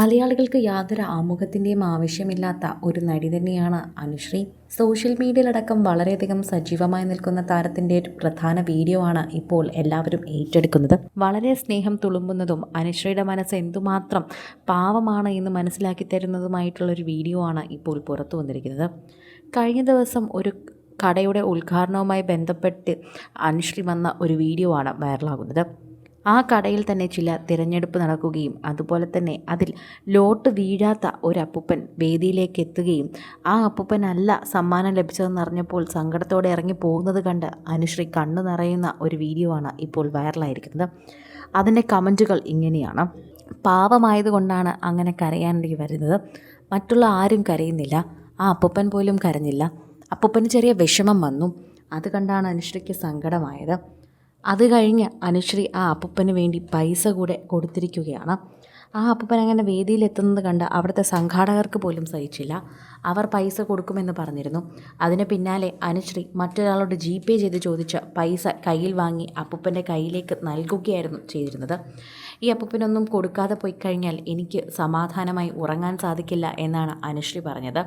മലയാളികൾക്ക് യാതൊരു ആമുഖത്തിന്റെയും ആവശ്യമില്ലാത്ത ഒരു നടി തന്നെയാണ് അനുശ്രീ. സോഷ്യൽ മീഡിയയിലടക്കം വളരെയധികം സജീവമായി നിൽക്കുന്ന താരത്തിന്റെ ഒരു പ്രധാന വീഡിയോ ആണ് ഇപ്പോൾ എല്ലാവരും ഏറ്റെടുക്കുന്നത്. വളരെ സ്നേഹം തുളുമ്പുന്നതും അനുശ്രീയുടെ മനസ്സ് എന്തുമാത്രം പാവമാണ് എന്ന് മനസ്സിലാക്കി തരുന്നതുമായിട്ടുള്ളൊരു വീഡിയോ ആണ് ഇപ്പോൾ പുറത്തു വന്നിരിക്കുന്നത്. കഴിഞ്ഞ ദിവസം ഒരു കടയുടെ ഉദ്ഘാടനവുമായി ബന്ധപ്പെട്ട് അനുശ്രീ വന്ന ഒരു വീഡിയോ ആണ് വൈറലാകുന്നത്. ആ കടയിൽ തന്നെ ചില തിരഞ്ഞെടുപ്പ് നടക്കുകയും അതുപോലെ തന്നെ അതിൽ ലോട്ട് വീഴാത്ത ഒരു അപ്പൂപ്പൻ വേദിയിലേക്ക് എത്തുകയും ആ അപ്പൂപ്പനല്ല സമ്മാനം ലഭിച്ചതെന്ന് അറിഞ്ഞപ്പോൾ സങ്കടത്തോടെ ഇറങ്ങി പോകുന്നത് കണ്ട് അനുശ്രീ കണ്ണു നിറയുന്ന ഒരു വീഡിയോ ആണ് ഇപ്പോൾ വൈറലായിരിക്കുന്നത്. അതിന്റെ കമന്റുകൾ ഇങ്ങനെയാണ്. പാവമായതുകൊണ്ടാണ് അങ്ങനെ കരയാണ്ടി വരുന്നത്. മറ്റുള്ള ആരും കരയുന്നില്ല. ആ അപ്പൂപ്പൻ പോലും കരഞ്ഞില്ല. അപ്പൂപ്പന് ചെറിയ വിഷമം വന്നു. അത് കണ്ടാണ് അനുശ്രീക്ക് സങ്കടമായത്. അത് കഴിഞ്ഞ് അനുശ്രീ ആ അപ്പൂപ്പന് വേണ്ടി പൈസ കൂടെ കൊടുത്തിരിക്കുകയാണ്. ആ അപ്പൂപ്പൻ അങ്ങനെ വേദിയിലെത്തുന്നത് കണ്ട് അവിടുത്തെ സംഘാടകർക്ക് പോലും സഹിച്ചില്ല. അവർ പൈസ കൊടുക്കുമെന്ന് പറഞ്ഞിരുന്നു. അതിന് പിന്നാലെ അനുശ്രീ മറ്റൊരാളോട് ജി പേ ചെയ്ത് ചോദിച്ച പൈസ കയ്യിൽ വാങ്ങി അപ്പൂപ്പന്റെ കയ്യിലേക്ക് നൽകുകയായിരുന്നു ചെയ്തിരുന്നത്. ഈ അപ്പൂപ്പനൊന്നും കൊടുക്കാതെ പോയി കഴിഞ്ഞാൽ എനിക്ക് സമാധാനമായി ഉറങ്ങാൻ സാധിക്കില്ല എന്നാണ് അനുശ്രീ പറഞ്ഞത്.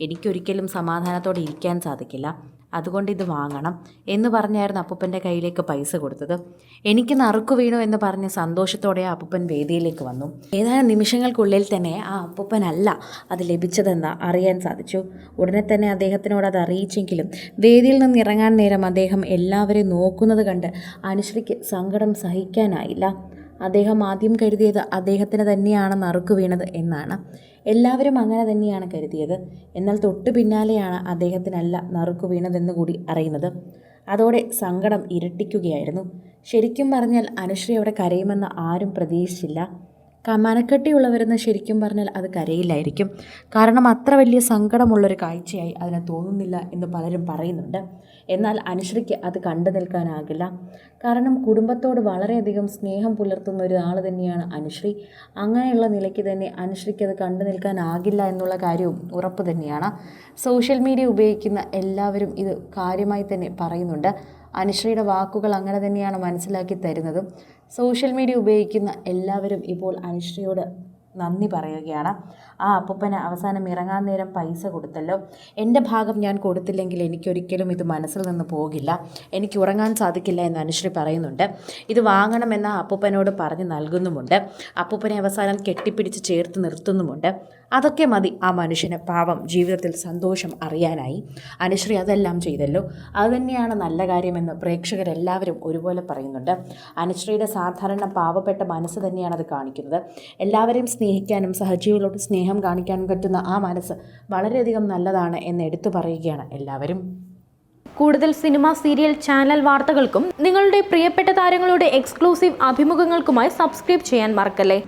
എനിക്കൊരിക്കലും സമാധാനത്തോടെ ഇരിക്കാൻ സാധിക്കില്ല. അതുകൊണ്ട് ഇത് വാങ്ങണം എന്ന് പറഞ്ഞായിരുന്നു അപ്പൂപ്പന്റെ കയ്യിലേക്ക് പൈസ കൊടുത്തത്. എനിക്ക് നറുക്കു വീണു എന്ന് പറഞ്ഞ് സന്തോഷത്തോടെ ആ അപ്പൂപ്പൻ വേദിയിലേക്ക് വന്നു. ഏതാനും നിമിഷങ്ങൾക്കുള്ളിൽ തന്നെ ആ അപ്പൂപ്പനല്ല അത് ലഭിച്ചതെന്ന് അറിയാൻ സാധിച്ചു. ഉടനെ തന്നെ അദ്ദേഹത്തിനോട് അത് അറിയിച്ചെങ്കിലും വേദിയിൽ നിന്ന് ഇറങ്ങാൻ നേരം അദ്ദേഹം എല്ലാവരെയും നോക്കുന്നത് കണ്ട് അനുശ്രീക്ക് സങ്കടം സഹിക്കാനായില്ല. അദ്ദേഹം ആദ്യം കരുതിയത് അദ്ദേഹത്തിന് തന്നെയാണ് നറുക്ക് വീണത് എന്നാണ്. എല്ലാവരും അങ്ങനെ തന്നെയാണ് കരുതിയത്. എന്നാൽ തൊട്ടു പിന്നാലെയാണ് അദ്ദേഹത്തിനല്ല നറുക്ക് വീണതെന്ന് കൂടി അറിയുന്നത്. അതോടെ സങ്കടം ഇരട്ടിക്കുകയായിരുന്നു. ശരിക്കും പറഞ്ഞാൽ അനുശ്രീ അവിടെ കരയുമെന്ന് ആരും പ്രതീക്ഷിച്ചില്ല. മനക്കെട്ടിയുള്ളവരെന്ന് ശരിക്കും പറഞ്ഞാൽ അത് കരയില്ലായിരിക്കും. കാരണം അത്ര വലിയ സങ്കടമുള്ളൊരു കാഴ്ചയായി അതിനെ തോന്നുന്നില്ല എന്ന് പലരും പറയുന്നുണ്ട്. എന്നാൽ അനുശ്രീക്ക് അത് കണ്ടു നിൽക്കാനാകില്ല. കാരണം കുടുംബത്തോട് വളരെയധികം സ്നേഹം പുലർത്തുന്ന ഒരാൾ തന്നെയാണ് അനുശ്രീ. അങ്ങനെയുള്ള നിലയ്ക്ക് തന്നെ അനുശ്രീക്ക് അത് കണ്ടു നിൽക്കാനാകില്ല എന്നുള്ള കാര്യവും ഉറപ്പ് തന്നെയാണ്. സോഷ്യൽ മീഡിയ ഉപയോഗിക്കുന്ന എല്ലാവരും ഇത് കാര്യമായി തന്നെ പറയുന്നുണ്ട്. അനുശ്രീയുടെ വാക്കുകൾ അങ്ങനെ തന്നെയാണ് മനസ്സിലാക്കി തരുന്നതും. സോഷ്യൽ മീഡിയ ഉപയോഗിക്കുന്ന എല്ലാവരും ഇപ്പോൾ അനുശ്രീയോട് നന്ദി പറയുകയാണ്. ആ അപ്പൂപ്പന് അവസാനം ഇറങ്ങാൻ നേരം പൈസ കൊടുത്തല്ലോ. എന്റെ ഭാഗം ഞാൻ കൊടുത്തില്ലെങ്കിൽ എനിക്കൊരിക്കലും ഇത് മനസ്സിൽ നിന്ന് പോകില്ല. എനിക്ക് ഉറങ്ങാൻ സാധിക്കില്ല എന്ന് അനുശ്രീ പറയുന്നുണ്ട്. ഇത് വാങ്ങണമെന്ന് അപ്പൂപ്പനോട് പറഞ്ഞ് നൽകുന്നുമുണ്ട്. അപ്പൂപ്പനെ അവസാനം കെട്ടിപ്പിടിച്ച് ചേർത്ത് നിർത്തുന്നുമുണ്ട്. അതൊക്കെ മതി ആ മനുഷ്യന്. പാവം. ജീവിതത്തിൽ സന്തോഷം അറിയാനായി. അനുശ്രീ അതെല്ലാം ചെയ്തല്ലോ. അതുതന്നെയാണ് നല്ല കാര്യമെന്ന് പ്രേക്ഷകരെല്ലാവരും ഒരുപോലെ പറയുന്നുണ്ട്. അനുശ്രീയുടെ സാധാരണ പാവപ്പെട്ട മനസ്സ് തന്നെയാണ് അത് കാണിക്കുന്നത്. എല്ലാവരെയും സ്നേഹിക്കാനും സഹജീവികളോട് സ്നേഹം കാണിക്കാനും പറ്റുന്ന ആ മനസ്സ് വളരെയധികം നല്ലതാണ് എന്ന് എടുത്തു പറയുകയാണ് എല്ലാവരും. കൂടുതൽ സിനിമ സീരിയൽ ചാനൽ വാർത്തകൾക്കും നിങ്ങളുടെ പ്രിയപ്പെട്ട താരങ്ങളുടെ എക്സ്ക്ലൂസീവ് അഭിമുഖങ്ങൾക്കുമായി സബ്സ്ക്രൈബ് ചെയ്യാൻ മറക്കല്ലേ?